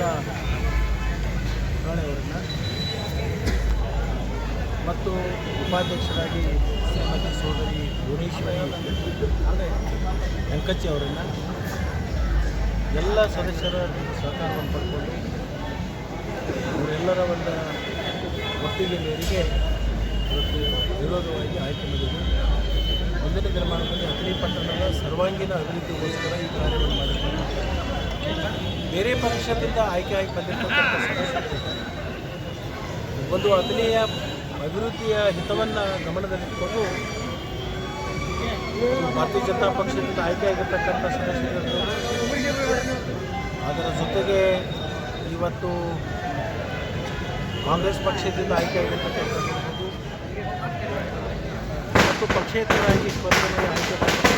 ಪ್ರಮೀಳಾ ಅವರನ್ನು ಮತ್ತು ಉಪಾಧ್ಯಕ್ಷರಾಗಿ ಶ್ರೀಮತಿ ಸೋದರಿ ಭುವನೇಶ್ವರಿ ವೆಂಕಚ್ಚಿ ಅವರನ್ನು ಎಲ್ಲ ಸದಸ್ಯರ ಸಹಕಾರವನ್ನು ಪಡ್ಕೊಂಡು ಇವರೆಲ್ಲರ ಒಂದು ಒಟ್ಟಿಗೆ ಮೇರೆಗೆ ಇವತ್ತು ವಿರೋಧವಾಗಿ ಆಯ್ಕೆ ಮಾಡಿದರು. ಮುಂದಿನ ದಿನಮಾನದಲ್ಲಿ ಅಥಣಿ ಪಟ್ಟಣದ ಸರ್ವಾಂಗೀಣ ಅಭಿವೃದ್ಧಿಗೋಸ್ಕರ ಈ ಕಾರ್ಯವನ್ನು ಮಾಡಿದ್ದಾರೆ ಬೇರೆ ಪಕ್ಷದಿಂದ ಆಯ್ಕೆಯಾಗಿ ಬಂದಿರತಕ್ಕಂಥ ಸದಸ್ಯರು ಒಂದು ಅಗ್ನಿಯ ಅಭಿವೃದ್ಧಿಯ ಹಿತವನ್ನು ಗಮನದಲ್ಲಿಟ್ಟುಕೊಂಡು ಭಾರತೀಯ ಜನತಾ ಪಕ್ಷದಿಂದ ಆಯ್ಕೆಯಾಗಿರ್ತಕ್ಕಂಥ ಸದಸ್ಯರು ಅದರ ಜೊತೆಗೆ ಇವತ್ತು ಕಾಂಗ್ರೆಸ್ ಪಕ್ಷದಿಂದ ಆಯ್ಕೆಯಾಗಿರ್ತಕ್ಕಂಥದ್ದು ಮತ್ತು ಪಕ್ಷೇತರರಾಗಿ ಸ್ಪರ್ಧೆಗೆ ಆಯ್ಕೆ